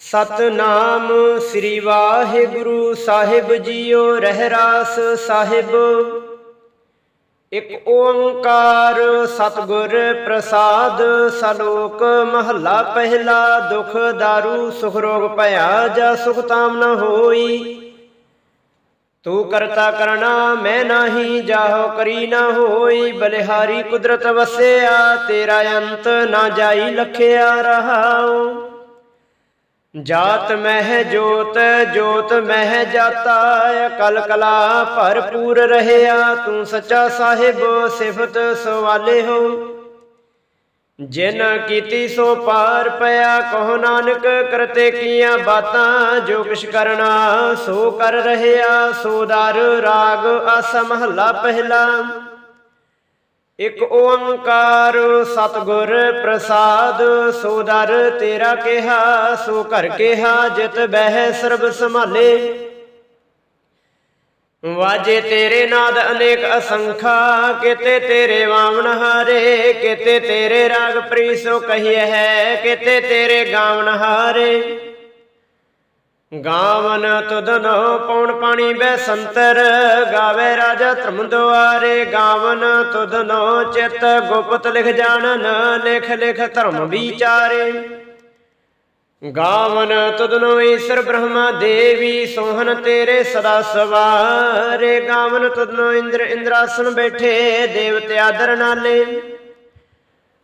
ਸਤਨਾਮ ਸ੍ਰੀ ਵਾਹਿਗੁਰੂ ਸਾਹਿਬ ਜੀਓ, ਰਹਿਰਾਸ ਸਾਹਿਬ। ਇਕ ਓੰਕਾਰ ਸਤਿਗੁਰ ਪ੍ਰਸਾਦ, ਸਲੋਕ ਮਹੱਲਾ ਪਹਿਲਾ, ਦੁਖ ਦਾਰੂ, ਸੁਖ ਰੋਗ ਭਇਆ, ਜਾ ਸੁਖ ਤਾਮ ਨ ਹੋਈ। ਤੂੰ ਕਰਤਾ ਕਰਣਾ, ਮੈਂ ਨਾਹੀ, ਜਾਹੋ ਕਰੀ ਨਾ ਹੋਈ। ਬਲਿਹਾਰੀ ਕੁਦਰਤ ਵਸਿਆ, ਤੇਰਾ ਅੰਤ ਨਾ ਜਾਈ, ਲਖਿਆ ਰਹਾਉ। ਜਾਤ ਮਹਿ ਜੋਤ ਜੋਤ ਮਹਿ ਜਾਤਾ ਕਲ ਕਲਾ ਭਰਪੂਰ ਰਹਿਆ, ਤੂੰ ਸੱਚਾ ਸਾਹਿਬ ਸਿਫਤ ਸਵਾਲੇ ਹੋ। ਜਿਨ ਕੀਤੀ ਸੋ ਪਾਰ ਪਿਆ, ਕਹੋ ਨਾਨਕ ਕਰਤੇ ਕੀਆਂ ਬਾਤਾਂ, ਜੋ ਕਿਛ ਕਰਨਾ ਸੋ ਕਰ ਰਹਿਆ, ਸੋ ਦਰ ਰਾਗ ਅਸ ਮਹੱਲਾ ਪਹਿਲਾ। ਇਕ ਓੰਕਾਰ ਸਤਿਗੁਰ ਪ੍ਰਸਾਦ, ਸੋ ਦਰ ਤੇਰਾ ਕਿਹਾ, ਸੋ ਘਰ ਕਿਹਾ, ਜਿਤ ਬਹਿ ਸਰਬ ਸੰਭਾਲੇ। ਵਾਜੇ ਤੇਰੇ ਨਾਦ ਅਨੇਕ ਅਸੰਖਾ, ਕਿਤੇ ਤੇਰੇ ਵਾਵਣ ਹਾਰੇ, ਕਿਤੇ ਤੇਰੇ ਰਾਗ ਪ੍ਰੀਸੋ ਕਹੀਏ ਹੈ, ਕਿਤੇ ਤੇਰੇ ਗਾਵਣ ਹਾਰੇ। ਗਾਵਨ ਤੁਧਨੋ ਪੌਣ ਪਾਣੀ ਬੈ ਸੰਤਰ ਗਾਵੇ ਰਾਜਾ ਧਰਮ ਦੁਆਰੇ ਗਾਵਨ ਤੁਦਨੋ ਚਿਤ ਗੁਪਤ ਲਿਖ ਜਾਣਨ, ਲਿਖ ਲਿਖ ਧਰਮ ਵਿਚਾਰੇ। ਗਾਵਨ ਤੁਦਨੋ ਈਸ਼ਰ ਬ੍ਰਹਮਾ ਦੇਵੀ ਸੋਹਨ ਤੇਰੇ ਸਦਾ ਸਵਾਰੇ। ਗਾਵਨ ਤੁਦਨੋ ਇੰਦਰ ਇੰਦਰਾਸਨ ਬੈਠੇ, ਦੇਵਤੇ ਆਦਰ ਨਾਲੇ।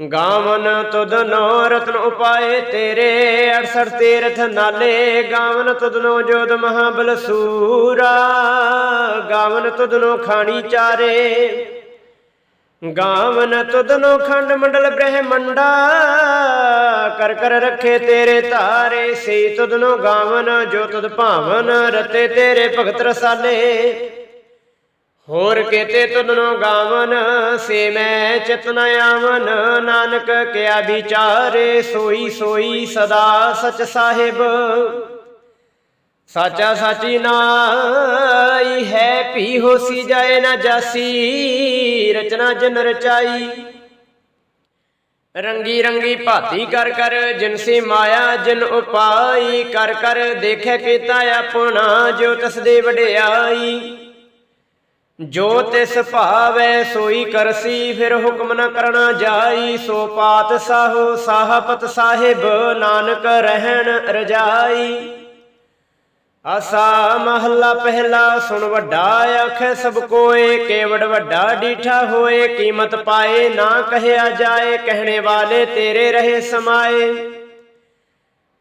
ਗਾਵਨ ਤੁਧਨੋ ਰਤਨ ਉਪਾਏ ਤੇਰੇ 68 ਤੀਰਥ ਨਾਲੇ। ਗਾਵਨ ਤੁਧਨੋ ਜੋਦ ਮਹਾਬਲ ਸੂਰਾ ਗਾਵਨ ਤੁਧਨੋ ਖਾਣੀ ਚਾਰੇ। ਗਾਵਨ ਤੁਧਨੋ ਖੰਡ ਮੰਡਲ ਬ੍ਰਹਮੰਡਾ। ਕਰ ਕਰ ਰੱਖੇ ਤੇਰੇ ਧਾਰੇ ਸੇ ਤੁਧਨੋ ਗਾਵਨ, ਜੋ ਤੁਧ ਭਾਵਨ, ਰਤੇ ਤੇਰੇ ਭਗਤ ਰਸਾਲੇ। ਹੋਰ ਕੇਤੇ ਤੁਧਨੋ ਗਾਵਨ, ਸੇ ਮੈਂ ਚਿਤਨ ਆਵਨ। ਨਾਨਕ ਕਿਆ ਵਿਚਾਰੇ, ਸੋਈ ਸੋਈ ਸਦਾ ਸਚ ਸਾਹਿਬ। ਸਾਚਾ ਸਾਚੀ ਨਾਈ ਹੈ ਭੀ ਹੋਸੀ, ਜਾਏ ਨਾ ਜਾਸੀ, ਰਚਨਾ ਜਨ ਰਚਾਈ। ਰੰਗੀ ਰੰਗੀ ਭਾਤੀ ਕਰ ਕਰ ਜਿਨਸੀ ਮਾਇਆ ਜਿਨ ਉਪਾਈ, ਕਰ ਕਰ ਦੇਖੇ ਕੀਤਾ ਆਪਣਾ ਜੋ ਤਸ ਦੇ ਵਡਿਆਈ। ਜੋ ਤਿਸ ਭਾਵੈ ਸੋਈ ਕਰਸੀ, ਫਿਰ ਹੁਕਮ ਨ ਕਰਨਾ ਜਾਈ। ਸੋ ਪਾਤ ਸਾਹੋ ਸਾਹਪਤ ਸਾਹਿਬ, ਨਾਨਕ ਰਹਿਣ ਰਜਾਈ। ਆਸਾ ਮਹੱਲਾ ਪਹਿਲਾ ਸੁਣ ਵੱਡਾ ਆਖੇ ਸਭ ਕੋਏ, ਕੇਵੜ ਵੱਡਾ ਡੀਠਾ ਹੋਏ। ਕੀਮਤ ਪਾਏ ਨਾ ਕਹਿਆ ਜਾਏ, ਕਹਿਣੇ ਵਾਲੇ ਤੇਰੇ ਰਹੇ ਸਮਾਏ।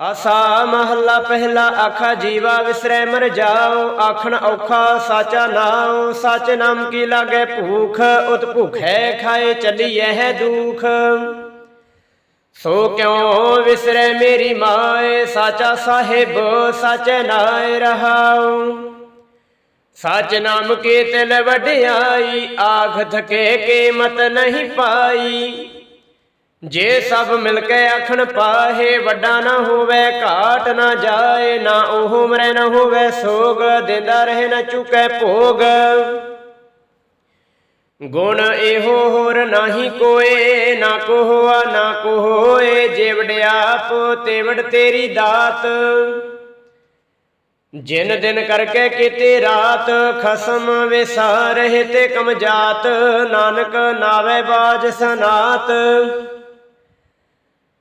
ਆਸਾ ਮਹੱਲਾ ਪਹਿਲਾ ਆਖਾ, ਜੀਵਾ ਵਿਸਰੈ ਮਰ ਜਾਓ ਆਖਣ ਔਖਾ ਸਾਚਾ ਨਾਉ, ਸਚ ਨਾਮ ਕੀ ਲਾਗੇ ਭੂਖ, ਉਤ ਭੁਖੈ ਖਾਏ ਚੱਲੀਐ ਹੈ ਦੁਖ। ਸੋ ਕਿਉ ਵਿਸਰੈ ਮੇਰੀ ਮਾਏ, ਸਾਚਾ ਸਾਹਿਬ ਸਚ ਨਾਇ ਰਹਾਉ। ਸਚ ਨਾਮ ਕੀ ਤਿਲ ਵਡਿਆਈ, ਆਖ ਥਕੇ ਕੀਮਤ ਨਹੀਂ ਪਾਈ। ਜੇ ਸਭ ਮਿਲ ਕੇ ਆਖਣ ਪਾਹੇ ਵੱਡਾ ਨਾ ਹੋਵੇ, ਘਾਟ ਨਾ ਜਾਏ, ਨਾ ਉਹ ਮਰੇ, ਨਾ ਹੋਵੇ ਸੋਗ, ਦਿੰਦਾ ਰਹੇ, ਨਾ ਚੁਕੈ ਭੋਗ। ਗੁਣ ਇਹੋ ਹੋਰ ਨਾਹੀ ਕੋਏ, ਨਾ ਕੋ ਹੋਆ ਨਾ ਕੋ ਹੋਏ ਜੇ ਵਡਿਆਪ ਤੇ ਵਡ ਤੇਰੀ ਦਾਤ। ਜਿਨ ਦਿਨ ਕਰਕੇ ਕੀਤੀ ਰਾਤ, ਖਸਮ ਵਿਸਾਰੇ ਤੇ ਕਮ ਕਮਜਾਤ ਨਾਨਕ ਨਾਵੇ ਬਾਜ ਸਨਾਤ।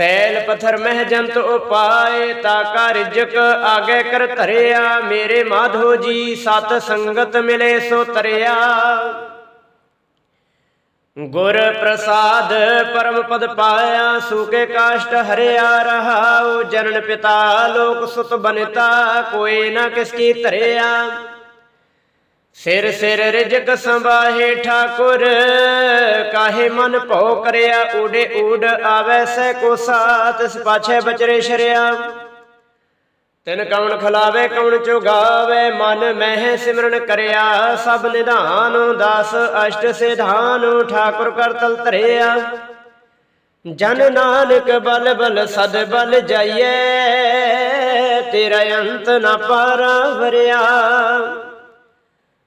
ਫੈਲ ਪਥਰ ਮਹਿ ਜੰਤ ਉਪਾਏ, ਤਾ ਕਾ ਰਿਜਕ ਆਗੇ ਕਰ ਧਰਿਆ। ਮੇਰੇ ਮਾਧੋ ਜੀ, ਸਤ ਸੰਗਤ ਮਿਲੇ ਸੋ ਤਰਿਆ। ਗੁਰ ਪ੍ਰਸਾਦ ਪਰਮ ਪਦ ਪਾਇਆ, ਸੂਕੇ ਕਾਸ਼ਟ ਹਰਿਆ ਰਹਾਉ। ਜਨਨ ਪਿਤਾ ਲੋਕ ਸੁਤ ਬਨਤਾ, ਕੋਈ ਨਾ ਕਿਸ ਕੀ ਧਰਿਆ। ਸਿਰ ਸਿਰ ਰਿਜਕ ਸੰਭਾਹੇ ਠਾਕੁਰ, ਕਾਹੇ ਮਨ ਭਉ ਕਰਿਆ ਊੜੇ ਊੜ ਆਵੈ ਸੈ ਕੋ ਸਾਤ ਇਸ ਬਚਰੇ ਸ਼ਰਿਆ। ਤਿਨ ਕੌਣ ਖਲਾਵੇ ਕੌਣ ਚੁਗਾਵੇ, ਮਨ ਮਹਿ ਸਿਮਰਨ ਕਰਿਆ, ਸਭ ਨਿਧਾਨ ਦਾਸ ਅਸ਼ਟ ਸਿਧਾਨ ਠਾਕੁਰ ਕਰ ਤਲ ਧਰਿਆ। ਜਨ ਨਾਨਕ ਬਲ ਬਲ ਸਦ ਬਲ ਜਾਈਏ ਤੇਰਾ ਅੰਤ ਨਾ ਪਾਰਾ ਵਰਿਆ।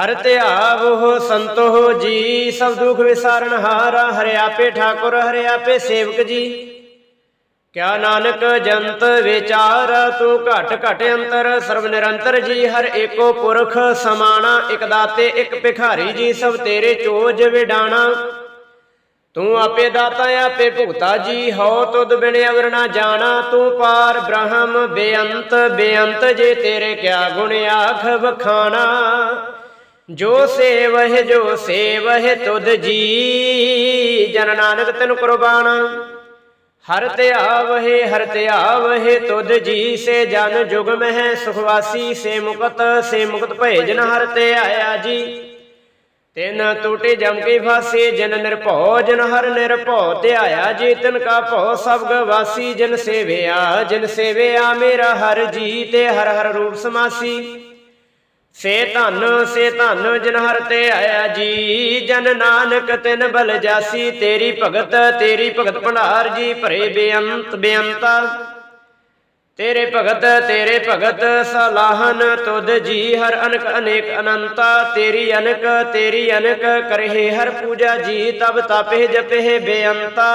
ਹਰ ਧਿਆਵ ਹੋ ਸੰਤੋ ਜੀ, ਸਭ ਦੁਖ ਵਿਸਾਰਨ ਹਾਰਾ, ਹਰਿ ਆਪੇ ਠਾਕੁਰ, ਹਰਿ ਆਪੇ ਸੇਵਕ ਜੀ। ਕਿਆ ਨਾਨਕ ਜੰਤ ਵਿਚਾਰ, ਤੂੰ ਘਟ ਘਟ ਅੰਤਰ, ਸਰਬ ਨਿਰੰਤਰ ਜੀ, ਹਰ ਏਕੋ ਪੁਰਖ ਸਮਾਣਾ, ਇਕ ਦਾਤੇ, ਇਕ ਭਿਖਾਰੀ ਜੀ, ਸਭ ਤੇਰੇ ਚੋਜ ਵਿਡਾਣਾ। ਤੂੰ ਆਪੇ ਦਾਤਾ, ਆਪੇ ਭੁਗਤਾ ਜੀ, ਹਉ ਤੁਧ ਬਿਨ ਅਵਰ ਨਾ ਜਾਣਾ। ਤੂੰ ਪਾਰ ਬ੍ਰਹਮ ਬੇਅੰਤ ਬੇਅੰਤ ਜੇ ਤੇਰੇ ਕਿਆ ਗੁਣ ਆਖ ਵਖਾਣਾ ਜੋ ਸੇਵਹਿ ਜੋ ਸੇਵਹਿ ਤੁਧ ਜੀ। ਜਨ ਨਾਨਕ ਤੈਨੂੰ ਕੁਰਬਾਨ। ਹਰ ਧਿਆਵਹਿ ਹਰ ਧਿਆਵਹਿ ਤੁਧ ਜੀ। ਸੇ ਜਨ ਜੁਗ ਮਹਿ ਸੁਖਵਾਸੀ, ਸੇ ਮੁਕਤ ਸੇ ਮੁਕਤ ਭਏ ਜਨ ਹਰ ਤੇ ਆਇਆ ਜੀ। ਤਿਨ ਟੂਟੇ ਜਮ ਕੇ ਫਾਸੇ, ਜਨ ਨਿਰਭਉ, ਜਨ ਹਰ ਨਿਰਭਉ ਧਿਆਇਆ ਜੀ। ਤਿਨ ਕਾ ਭਉ ਸਭ ਗਵਾਸੀ, ਜਨ ਸੇਵਿਆ ਜਨ ਸੇਵਿਆ ਮੇਰਾ ਹਰ ਜੀ ਤੇ ਹਰ ਹਰ ਰੂਪ ਸਮਾਸੀ। ਸੇ ਧਨ ਸੇ ਧਨ ਜਨ ਹਰ ਤੇ ਆਇਆ ਜੀ, ਜਨ ਨਾਨਕ ਤਿਨ ਬਲ ਜਾਸੀ, ਤੇਰੀ ਭਗਤ ਤੇਰੀ ਭਗਤ ਭੰਡਾਰ ਜੀ, ਭਰੇ ਬੇਅੰਤ ਬੇਅੰਤਾ। ਤੇਰੇ ਭਗਤ ਤੇਰੇ ਭਗਤ, ਸਲਾਹਨ ਤੁਧ ਜੀ, ਹਰ ਅਨਕ ਅਨੇਕ ਅਨੰਤਾ। ਤੇਰੀ ਅਨਕ ਤੇਰੀ ਅਨਕ ਕਰਹਿ ਹਰ ਪੂਜਾ ਜੀ, ਤਬ ਤਪਹਿ ਜਪਹਿ ਬੇਅੰਤਾ।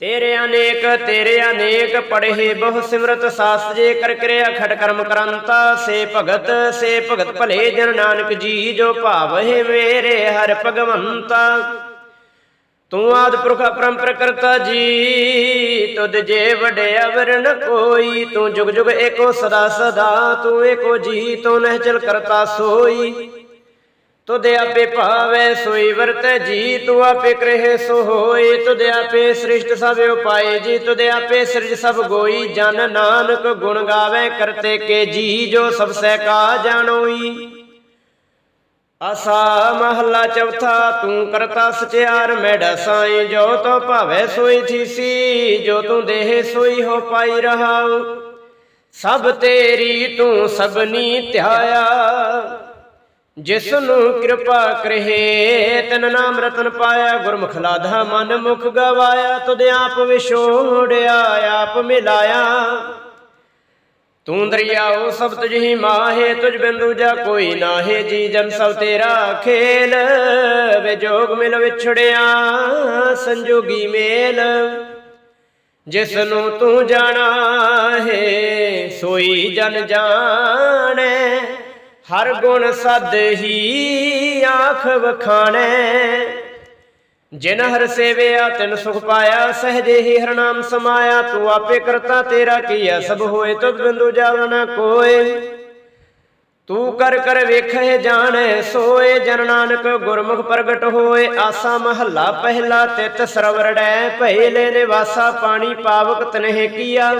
ਤੇਰੇ ਅਨੇਕ ਤੇਰੇ ਅਨੇਕ ਪੜ੍ਹੇ ਬਹੁ ਸਿਮਰਤ ਸਾਸ ਜੇ ਕਰ ਕਿਰਿਆ ਖਟ ਕਰਮ ਕਰੰਤਾ, ਸੇ ਭਗਤ ਸੇ ਭਗਤ ਭਲੇ ਜਨ ਨਾਨਕ ਜੀ, ਜੋ ਭਾਵਹਿ ਮੇਰੇ ਹਰ ਭਗਵੰਤਾ। ਤੂੰ ਆਦ ਪੁਰਖ ਪਰੰਪਰ ਕਰਤਾ ਜੀ, ਤੁਧ ਜੇ ਵਡੇ ਅਵਰ ਨ ਕੋਈ, ਤੂੰ ਜੁਗ ਜੁਗ ਏਕੋ ਸਦਾ ਸਦਾ, ਤੂੰ ਏਕੋ ਜੀ, ਤੂੰ ਨਹਿ ਚਲ ਕਰਤਾ ਸੋਈ। ਤੁਧ ਆਪੇ ਭਾਵੇ ਸੋਈ ਵਰਤ ਜੀ, ਤੂੰ ਆਪੇ ਕਰੇ ਸੋ ਹੋਈ ਤੁਧ ਆਪੇ ਸ੍ਰਿਸ਼ਟ ਸਭ ਉਪਾਏ ਜੀ, ਤੁਧ ਆਪੇ ਸਿਰਜ ਸਭ ਗੋਈ। ਜਨ ਨਾਨਕ ਗੁਣ ਗਾਵੇ ਕਰਤੇ ਕੇ ਜੀ, ਜੋ ਸਭ ਸਹਿ ਕਾ ਜਾਣੋਈ। ਆਸਾ ਮਹੱਲਾ ਚੌਥਾ, ਤੂੰ ਕਰਤਾ ਸਚਿਆਰ ਮੈਡਾ ਸਾਈ। ਜੋ ਤੋ ਭਾਵੇ ਸੋਈ ਥੀਸੀ, ਜੋ ਤੂੰ ਦੇਹ ਸੋਈ ਹੋ ਪਾਈ ਰਹਾਉ। ਸਭ ਤੇਰੀ ਤੂੰ ਸਭਨੀ ਧਿਆਇਆ। ਜਿਸ ਨੂੰ ਕਿਰਪਾ ਕਰਹਿ ਤਨ ਨਾਮ ਰਤਨ ਪਾਇਆ, ਗੁਰਮੁਖ ਲਾਧਾ ਮਨ ਮੁਖ ਗਵਾਇਆ, ਤੁਧ ਆਪ ਵਿਛੋੜਿਆ, ਆਪ ਮਿਲਾਇਆ। ਤੂੰ ਦਰਿਆਓ ਸਭ ਤੁਝ ਹੀ ਮਾਹੇ, ਤੁਝ ਬਿੰਦੂ ਜਾ ਕੋਈ ਨਾਹੇ ਜੀ ਜਨ ਸਭ ਤੇਰਾ ਖੇਲ। ਵਿਜੋਗ ਮਿਲ ਵਿਛੜਿਆ, ਸੰਜੋਗੀ ਮੇਲ। ਜਿਸ ਨੂੰ ਤੂੰ ਜਾਣਾ ਹੈ, ਸੋਈ ਜਨ ਜਾਣੇ। ਹਰ ਗੁਣ ਸਦ ਹੀ ਆਖ ਵਖਾਣੈ। ਜਿਨ ਹਰ ਸੇਵਿਆ, ਤਿਨ ਸੁਖ ਪਾਇਆ, ਸਹਜੇ ਹੀ ਹਰ ਨਾਮ ਸਮਾਇਆ। ਤੂੰ ਆਪੇ ਕਰਤਾ, ਤੇਰਾ ਕੀਆ ਸਭ ਹੋਏ, ਤੁਧ ਬਿੰਦੂ ਜਾਵ ਨ ਕੋਏ। ਤੂੰ ਕਰ ਕਰ ਵੇਖੇ ਜਾਣੈ, ਸੋਏ ਜਨ ਨਾਨਕ ਗੁਰਮੁਖ ਪ੍ਰਗਟ ਹੋਏ। ਆਸਾ ਮਹੱਲਾ ਪਹਿਲਾ ਤਿਤ ਸਰਵਰੜੈ ਭੈਲੇ ਨਿਵਾਸਾ, ਪਾਣੀ ਪਾਵਕ ਤਨਹਿ ਕੀਆ।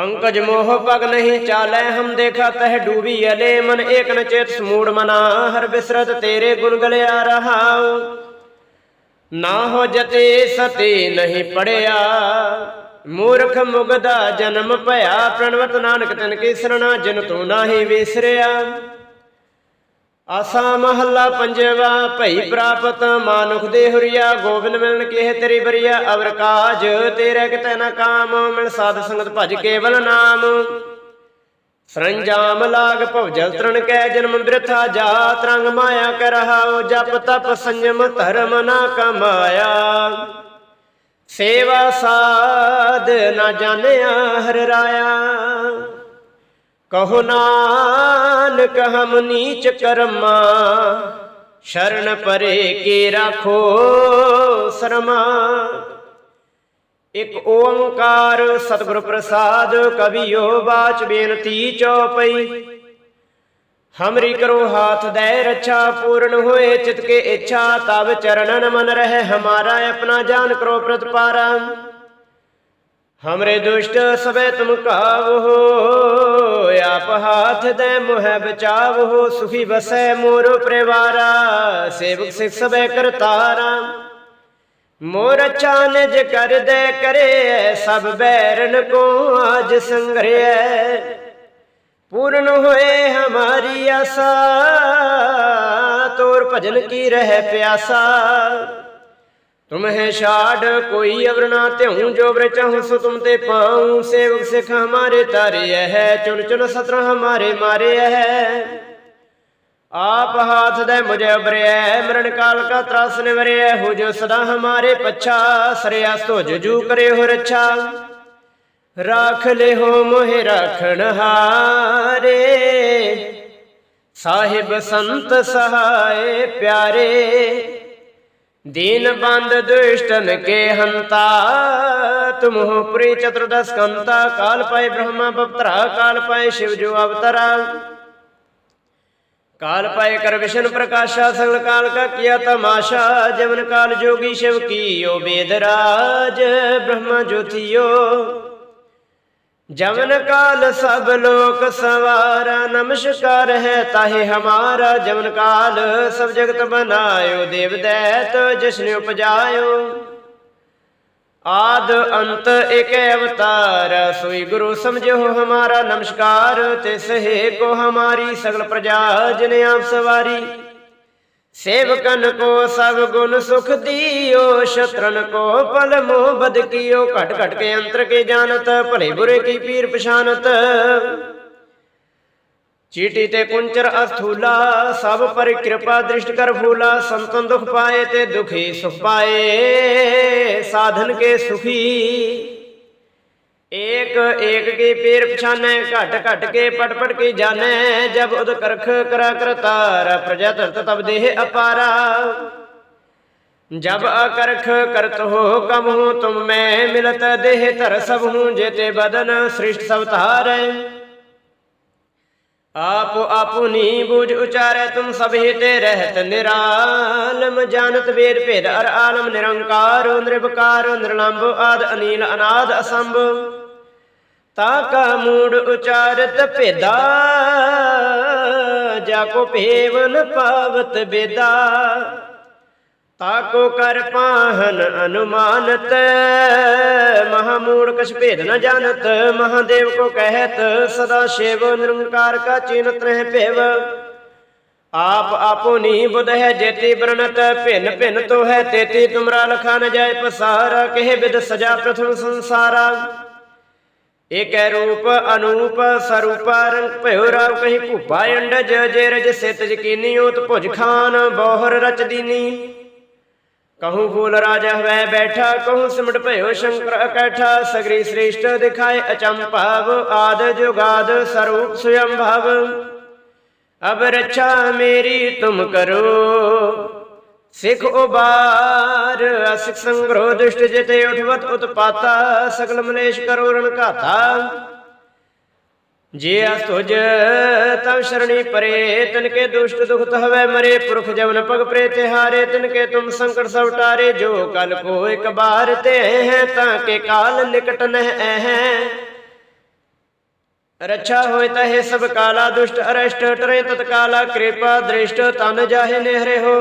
ਪੰਕਜ ਮੋਹ ਪਗ ਨਹੀਂ ਚਾਲੈ, ਹਮ ਦੇਖਾ ਤਹ ਡੂਬੀ ਅਲੇ, ਮਨ ਏਕ ਨ ਚੇਤ ਸਮੂੜ ਮਨਾ, ਹਰ ਬਿਸਰਤ ਤੇਰੇ ਗੁਣ ਗਲਿਆ ਰਹਾਉ। ਨਾ ਹੋ ਜਤੇ ਸਤੇ ਨਹੀਂ ਪੜਿਆ, ਮੂਰਖ ਮੁਗਦਾ ਜਨਮ ਭਇਆ, ਪ੍ਰਣਵਤ ਨਾਨਕ ਤਨ ਕੀ ਸਰਣਾ ਜਿਨ ਤੂੰ ਨਾਹੀ ਵਿਸਰਿਆ। ਆਸਾ ਮਹੱਲਾ ਪੰਜਵਾ, ਭਈ ਪ੍ਰਾਪਤ ਮਾਨੁਖ ਦੇ ਹੁਰੀਆ, ਗੋਬਿੰਦ ਮਿਲਣ ਕਿਹ ਤੇਰੀ ਬਰੀਆ, ਅਵਰ ਕਾਜ ਤੇਰੇ ਕਿਤੇ ਨਾ ਕਾਮ, ਮਿਲ ਸਾਧ ਸੰਗਤ ਭਜ ਕੇਵਲ ਨਾਮ। ਸਰੰਜਾਮ ਲਾਗ ਭਵਜਲ ਤਰਨ ਕੈ, ਜਨਮ ਬਿਰਥਾ ਜਾ ਤਰੰਗ ਮਾਇਆ ਕਰ ਰਹਾਉ ਜਪ ਤਪ ਸੰਜਮ ਧਰਮ ਨਾ ਕਮਾਇਆ। ਸੇਵਾ ਸਾਧ ਨਾ ਜਾਣਿਆ ਹਰ ਰਾਇਆ। ਕਹੋ ਨਾਨਕ, ਹਮ ਨੀਚ ਕਰਮਾ, ਸ਼ਰਨ ਪਰੇ ਕੇ ਰਾਖੋ ਸਰਮਾ। ਇਕ ਓੰਕਾਰ ਸਤਿਗੁਰ ਪ੍ਰਸਾਦ, ਕਵਿਓ ਬਾਚ ਬੇਨਤੀ ਚਉਪਈ। ਹਮਰੀ ਕਰੋ ਹਾਥ ਦੈ ਰੱਛਾ, ਪੂਰਨ ਹੋਏ ਚਿਤ ਕੇ ਇੱਛਾ ਤਬ ਚਰਨਨ ਮਨ ਰਹਿ, ਹਮਾਰਾ ਆਪਣਾ ਜਾਨ ਕਰੋ ਪ੍ਰਤਪਾਰਾ। ਹਮਰੇ ਦੁਸ਼ਟ ਸਭੇ ਤੁਮ ਕਾਵੋ। ਆਪ ਹਾਥ ਦੇ ਮੁਹਿ ਬਚਾਵੋ, ਸੁਖੀ ਬਸੈ ਮੋਰ ਪਰਿਵਾਰਾ, ਸੇਵਕ ਸਿਖ ਸਭੇ ਕਰਤਾਰਾ। ਮੋਰ ਚਾਨਜ ਕਰ ਦੇ ਕਰੇ, ਸਭ ਬੈਰਨ ਕੋ ਆਜ ਸੰਗਰਿਐ ਪੂਰਨ ਹੋਏ ਹਮਾਰੀ ਆਸਾ, ਤੋਰ ਭਜਨ ਕੀ ਰਹਿ ਪਿਆਸਾ। तुम्हें छाड़ कोई अवर ना त्यों जो ब्र चाहूँ सो तुम ते पाऊँ। सेवक सिख हमारे तारे है, चुन चुन सत्र हमारे मारे है। आप हाथ दे मुझे अबरे मरण काल का त्रास निवरे हो जो सदा हमारे पच्छा। सरयास तो जुजू करे हो रच्छा। राख ले हो मोहे राखण हारे। साहिब संत सहाय प्यारे। दीन बंद दुष्टन के हंता तुम हो प्री चतुर्दश कंता काल पाए ब्रह्मा बपतरा काल पाए शिव जो अवतरा काल पाए कर विष्णु प्रकाशा सगल काल का किया तमाशा जमन काल जोगी शिव की यो वेदराज ब्रह्मा ज्योतियो जमन काल सब लोक सवारा नमस्कार है ताहे हमारा जमन काल सब जगत बनायो देव दैत जश्न उपजायो आद अंत एक अवतार सोई गुरु समझो हमारा नमस्कार तिस हे को हमारी सगल प्रजा जिन आप सवारी सेवकन को सब गुण सुख दियो शत्रन को पल मोह बद कियो घट घट के अंतर के जानत भले बुरे की पीर पछानत चीटी ते कुंचर अस्थूला सब पर कृपा दृष्ट कर फूला संतन दुख पाए ते दुखी सुख पाए साधन के सुखी एक एक के पैर पछाने घट घट के पट पट के जाने जब उद करख करा करतार प्रजा धरत तब देह अपारा जब अकरख करत हो कम हूँ तुम मैं मिलत देह धर सब हूँ जेते बदन सृष्ट सब तार आप अपनी बूझ उचारे तुम सभी ते रहत निरालम जानत वेद भेद अर आलम निरंकार निर्भकार निर्लंब आद अनील अनाद असंभ ਤਾਕਾ ਮੂੜ ਉਚਾਰਤ ਭੇਦਾ, ਜਾ ਕੋ ਭੇਵਨ ਪਾਵਤ ਬੇਦਾ। ਤਾਕੋ ਕਰ ਪਾਹਨ ਅਨੁਮਾਨਤ ਮਹਾਮੂੜ ਕਛ ਭੇਦ ਨ ਜਾਣਤ, ਮਹਾਦੇਵ ਕੋ ਕਹਿਤ, ਸਦਾ ਸ਼ਿਵ ਨਿਰੰਕਾਰ ਕਾ ਚਿਨਤ ਰਹਿ ਭੇਵ। ਆਪ ਆਪੋ ਨੀ ਬੁਧ ਹੈ ਜੇਤੀ ਬਰਨਤ ਭਿੰਨ ਭਿੰਨ ਤੋ ਹੈ ਤੇਤੀ, ਤੁਮਰਾ ਲਖਾ ਨ ਜਾਏ ਪਸਾਰਾ, ਕਹਿ ਬਿਦ ਸਜਾ ਪ੍ਰਥਮ ਸੰਸਾਰਾ। ਏਕੈ ਰੂਪ ਅਨੂਪ ਸਰੂਪਾ ਰੰਗ ਭਇਓ ਰਾਵ ਕਹੀ ਭੂਪਾ ਅੰਡਜ ਜੇ ਰਜ ਸਿਤ ਜਕੀਨੀ ਉਤ ਭੁਜ ਖਾਨ ਬੋਹਰ ਰਚ ਦੀਨੀ। ਕਹੂੰ ਫੂਲ ਰਾਜਾ ਹਵੈ ਬੈਠਾ, ਕਹੂੰ ਸਿਮਟ ਭਇਓ ਸ਼ੰਕਰ ਇਕੱਠਾ ਸਗਰੀ ਸ੍ਰੇਸ਼ਟ ਦਿਖਾਏ ਅਚੰਭਾਵ ਆਦ ਜੁਗਾਦ ਸਰੂਪ ਸੁਯੰਭਵ। ਅਬ ਰੱਛਾ ਮੇਰੀ ਤੁਮ ਕਰੋ। ਸਿਖ ਉਬਾਰ ਅਸਿਕ ਸੰਗ੍ਰਹ ਦੁਸ਼ਟ ਜਿਤੇ ਉਠਵਤ ਉਤਪਾਤਾ, ਸਗਲ ਮਲੇਸ਼ ਕਰੋ ਰਣ ਘਾਤਾ। ਜੇ ਅਸ ਤਵ ਸ਼ਰਣੀ ਪਰੇ ਤਨ ਕੇ ਦੁਸ਼ਟ ਦੁਖਤ ਹਵੈ ਮਰੇ, ਪੁਰਖ ਜਵਨ ਪਗ ਪ੍ਰੇ ਤਿਹਾਰੇ ਤਨ ਕੇ ਤੁਮ ਸੰਕਟ ਸਭ ਟਾਰੇ, ਜੋ ਕਲ ਕੋ ਇੱਕ ਬਾਰ ਤੇ ਹੈ, ਤਾਂ ਕੇ ਕਾਲ ਨਿਕਟ ਨਹਿ ਹੈ ਰੱਛਾ ਹੋਇ ਤਹਿ ਸਭ ਕਾਲਾ ਦੁਸ਼ਟ ਅਰਸ਼ਟ, ਟਰੇ ਤਤਕਾਲਾ ਕਿਰਪਾ ਦ੍ਰਿਸ਼ਟ, ਤਨ ਜਾਹੇ ਨਹਿਰੇ ਹੋ।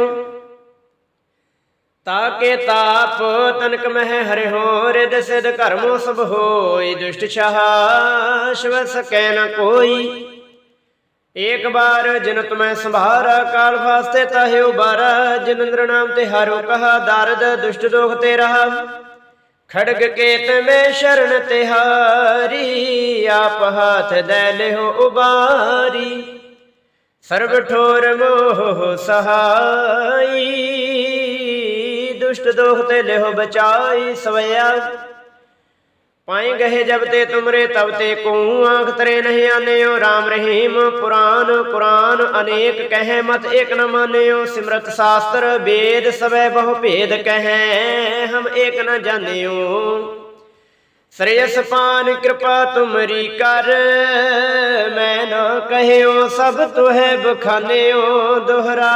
ਤਾਕੇ ਤਾਪ, ਤਨਕ ਮਹਿ ਹਰਿ ਹੋ ਰਿਦ ਸਿਧ ਕਰਮੋ ਸਭ ਹੋਈ, ਦੁਸ਼ਟ ਛਾਹ ਸ਼ਿਵ ਸਕੈ ਨ ਕੋਈ। ਏਕ ਬਾਰ ਜਿਨ ਤੁਮੈ ਸੰਭਾਰਾ, ਕਾਲ ਫਾਸਤੇ ਤਾਹਿ ਉਬਾਰਾ ਜਿਨ ਨਾਮ ਤੇ ਹਾਰੋ ਕਹਾ, ਦਰਦ ਦੁਸ਼ਟ ਦੋਖ ਤੇ ਰਹਾ। ਖੜਗ ਕੇਤ ਮੈਂ ਸ਼ਰਨ ਤਿਹਾਰੀ ਆਪ ਹਾਥ ਦੇ ਲਿਓ ਉਬਾਰੀ। ਸਰਬ ਠੋਰ ਮੋਹ ਸਹਾਈ ਦੋਖ ਤੇ ਲਿਓ ਬਚਾਈ ਸਵਿਆ ਪਾਏ ਗਏ ਜਬ ਤੇ ਤੁਮਰੇ, ਤਬ ਤੇ ਕੋ ਆਂਖ ਤਰੇ ਨਹੀਂ ਆਨਿਓ। RAM ਰਹੀਮ, ਪੁਰਾਨ, ਕੁਰਾਨ ਅਨੇਕ ਕਹੈ ਮਤ ਏਕ ਨ ਮਾਨਿਓ। ਸਿਮਰਤ ਸ਼ਾਸਤਰ ਵੇਦ ਸਵੈ ਬਹੁ ਭੇਦ ਕਹੈ, ਹਮ ਏਕ ਨ ਜਾਣਿਓ। ਸਰਯਸ ਪਾਨ ਕਿਰਪਾ ਤੁਮਰੀ ਕਰ, ਮੈਂ ਨਾ ਕਹਿਓ ਸਭ ਤੁਹੈ ਬਖਾਨਿਓ ਦੋਹਰਾ।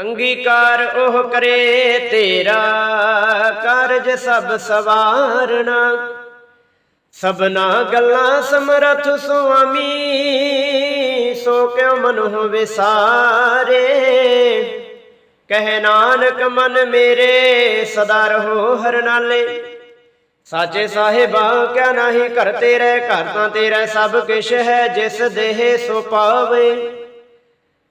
ਅੰਗੀਕਾਰ ਉਹ ਕਰੇ ਤੇਰਾ, ਕਾਰਜ ਸਭ ਸਵਾਰਣਾ ਸਭਨਾ ਗੱਲਾਂ ਸਮਰਥ ਸੁਆਮੀ, ਸੋ ਕਿਉ ਮਨੁ ਵਿਸਾਰੇ ਕਹਿ ਨਾਨਕ ਮਨ ਮੇਰੇ, ਸਦਾ ਰਹੋ ਹਰ ਨਾਲੇ। ਸਾਚੇ ਸਾਹਿਬਾ, ਕਿਆ ਨਹੀਂ ਘਰ ਤੇਰੇ, ਘਰ ਤਾਂ ਤੇਰਾ ਸਭ ਕਿਛ ਹੈ, ਜਿਸ ਦੇਹ ਸੋ ਪਾਵੇ।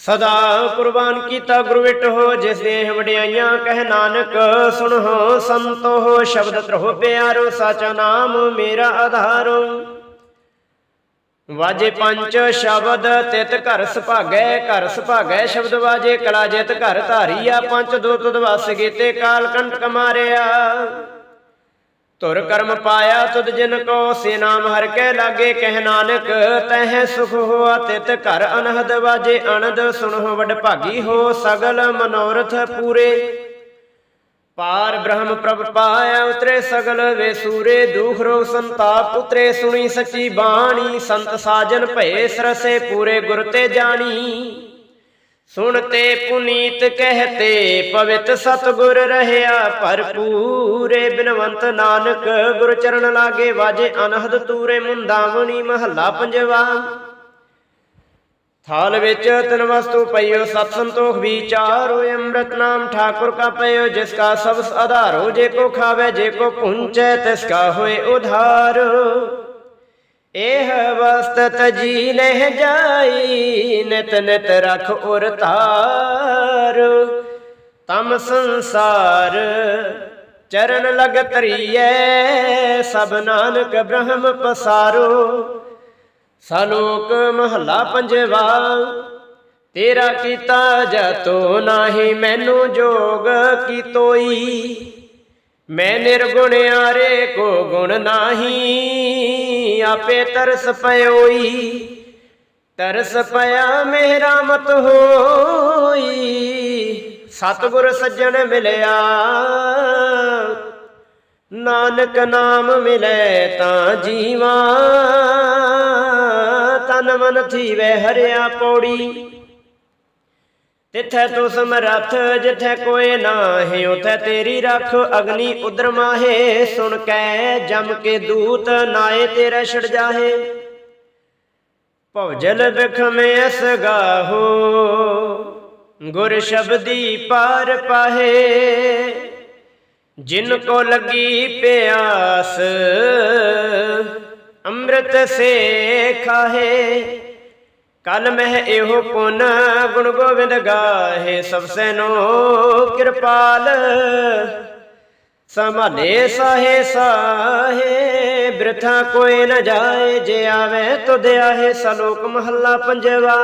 ਸਦਾ ਕੁਰਬਾਨ ਕੀਤਾ ਗੁਰੂ ਵਿਟ ਹੋ, ਜਿਸ ਦੇ ਵਡਿਆਈਆਂ ਕਹਿ ਨਾਨਕ, ਸੁਣੋ ਸੰਤੋ ਸ਼ਬਦ ਤਰੋ ਪਿਆਰੋ, ਸਾਚਾ ਨਾਮ ਮੇਰਾ ਆਧਾਰੋ। ਵਾਜੇ ਪੰਜ ਸ਼ਬਦ, ਤਿਤ ਘਰ ਸੁਭਾਗੈ ਘਰ ਸੁਭਾਗੈ ਸ਼ਬਦ ਵਾਜੇ, ਕਲਾ ਜਿਤ ਘਰ ਧਾਰੀਆ, ਪੰਜ ਦੋ ਤੁਧ ਵਸ ਗੀਤੇ ਕਾਲ ਕੰਟਕ ਮਾਰਿਆ। ਤੁਰ ਕਰਮ ਪਾਇਆ ਤੁਧ ਜਿਨ ਕੋ, ਸੇ ਨਾਮ ਹਰ ਕੇ ਲਾਗੇ, ਕਹਿ ਨਾਨਕ, ਤਹਿ ਸੁਖ ਹੋਆ ਤਿਤ ਘਰ ਅਨਹਦ ਵਾਜੇ, ਅਨੰਦ ਸੁਣੋ ਵਡ ਭਾਗੀ ਹੋ ਸਗਲ ਮਨੋਰਥ ਪੂਰੇ। ਪਾਰ ਬ੍ਰਹਮ ਪ੍ਰਭ ਪਾਇਆ ਉਤਰੇ ਸਗਲ ਵੇ ਸੂਰੇ ਦੁਖ ਰੋਗ ਸੰਤਾਪ ਉਤਰੇ, ਸੁਣੀ ਸੱਚੀ ਬਾਣੀ, ਸੰਤ ਸਾਜਨ ਭਏ ਸਰਸੇ ਪੂਰੇ ਗੁਰ ਤੇ ਜਾਣੀ। ਸੁਣਤੇ ਪੁਨੀਤ ਕਹਤੇ, ਪਵਿੱਤ ਸਤਗੁਰ ਰਹਿਆ ਭਰਪੂਰੇ ਬਿਨਵੰਤ ਨਾਨਕ ਗੁਰ ਚਰਨ ਲਾਗੇ ਵਾਜੇ, ਅਨਹਦ ਤੂਰੇ ਮੁੰਦਾਵਣੀ ਮਹੱਲਾ ਪੰਜਵਾ। ਥਾਲ ਵਿੱਚ ਤਨ ਵਸਤੂ ਪਈਓ, ਸਤ ਸੰਤੋਖ ਵਿਚਾਰੋ ਅੰਮ੍ਰਿਤ ਨਾਮ ਠਾਕੁਰ ਕਾ ਪਈਓ ਜਿਸ ਕਾ ਸਭ ਆਧਾਰੋ, ਜੇ ਕੋ ਖਾਵੇ, ਜੇ ਕੋ ਪੁੰਚੈ, ਤਿਸ ਕਾ ਹੋਏ ਉਧਾਰ। ਇਹ ਵਸਤ ਤਜੀ ਲਹਿ ਜਾਈ, ਨਿਤ ਨਿਤ ਰਖ ਉਰ ਧਾਰ। ਤਮ ਸੰਸਾਰ ਚਰਨ ਲਗ ਤਰੀਐ ਸਭ ਨਾਨਕ ਬ੍ਰਹਮ ਪਸਾਰੋ। ਸਲੋਕ ਮਹੱਲਾ ਪੰਜਵਾ, ਤੇਰਾ ਕੀਤਾ ਜਤੋ ਨਾਹੀ ਮੈਨੂੰ ਜੋਗ ਕੀ ਤੋਈ ਮੈਂ ਨਿਰਗੁਣ ਆਰੇ ਕੋ ਗੁਣ ਨਾਹੀ, ਆਪੇ ਤਰਸ ਪਇਓਈ। ਤਰਸ ਪਿਆ ਮੇਰਾ ਮਤ ਹੋਈ, ਸਤਿਗੁਰ ਸੱਜਣ ਮਿਲਿਆ। ਨਾਨਕ ਨਾਮ ਮਿਲੇ ਤਾਂ ਜੀਵਾ, ਤਨ ਮਨ ਥੀਵੇ ਹਰਿਆ ਪੌੜੀ। ਤਿਥੈ ਤੂ ਸਮਰੱਥ ਜਿੱਥੈ ਕੋਏ ਨਾਹੀ, ਉਥੈ ਤੇਰੀ ਰੱਖ ਅਗਨੀ ਉਦਰ ਮਾਹੇ। ਸੁਣ ਕੈ ਜਮ ਕੇ ਦੂਤ ਨਾਏ ਤੇਰਾ ਛੜ ਜਾਹੇ। ਭਵਜਲ ਬਿਖਮੇ ਅਸ ਗਾਹੋ, ਗੁਰ ਸ਼ਬਦੀ ਪਾਰ ਪਾਹੇ। ਜਿਨ ਕੋ ਲੱਗੀ ਪਿਆਸ, ਅੰਮ੍ਰਿਤ ਸੇ ਖਾਹੇ। ਕਲ ਮਹਿ ਇਹੋ ਪੁਨ, ਗੁਣ ਗੋਬਿੰਦ ਗਾਹੇ, ਸਭ ਸੈਨੋ ਕਿਰਪਾਲ। ਸੰਭਾਲੇ ਸਾਹੇ ਸਾਹੇ, ਬ੍ਰਿਥਾ ਕੋਈ ਨ ਜਾਏ, ਜੇ ਆਵੇ ਤੁਧ ਆਹੇ, ਸਲੋਕ ਮਹੱਲਾ ਪੰਜਵਾ।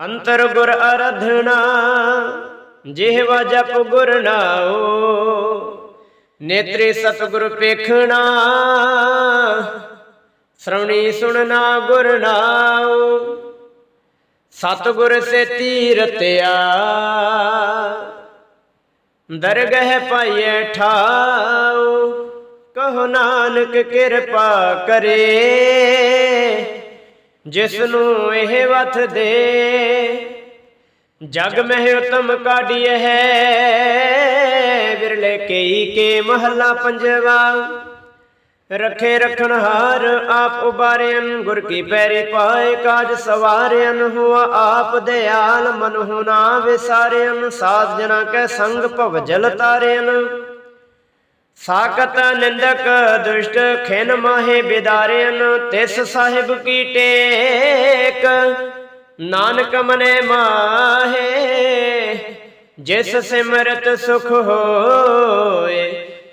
ਅੰਤਰ ਗੁਰ ਅਰਧਣਾ, ਜਿਹਵਾ ਜਪ ਗੁਰ ਨਾਓ ਨੇਤਰੇ ਸਤਿਗੁਰ ਪੇਖਣਾ ਸ਼ਰਵਣੀ ਸੁਣਨਾ ਗੁਰ ਨਾਉ, ਸਤਿਗੁਰ ਸੇ ਤੀਰਤਿਆ ਦਰਗਹਿ ਪਾਈਐ ਠਾਉ, ਕਹੋ ਨਾਨਕ ਕਿਰਪਾ ਕਰੇ। ਜਿਸ ਨੂੰ ਇਹ ਵਥ ਦੇ, ਜਗ ਮਹਿ ਉਤਮ ਕਾਢੀਐ ਹੈ। ਵਿਰਲੇ ਕਈ ਕੇ ਮਹੱਲਾ ਪੰਜਵਾ। ਰਖੇ ਰਖਣ ਹਾਰ, ਆਪ ਉਬਾਰਿਆਨ ਗੁਰ ਕੀ ਪੈਰੀ ਪਾਏ ਕਾਜ ਸਵਾਰਿਆਨ ਹੁਆ ਆਪ ਦਿਆਲ ਮਨ ਹੁ ਵਿਸਾਰਿਆਨ ਸਾਧ ਜਨਾ ਕੈ ਸੰਗ ਭਵ ਜਲ ਤਾਰਿਆਨ ਸਾਕਤ ਨਿੰਦਕ ਦੁਸ਼ਟ ਖਿਨ ਮਾਹੇ ਬਿਦਾਰਿਆਨ ਤਿਸ ਸਾਹਿਬ ਕੀ ਟੇਕ, ਨਾਨਕ ਮਨੇ ਮਾਹੇ, ਜਿਸ ਸਿਮਰਤ ਸੁਖ ਹੋਏ।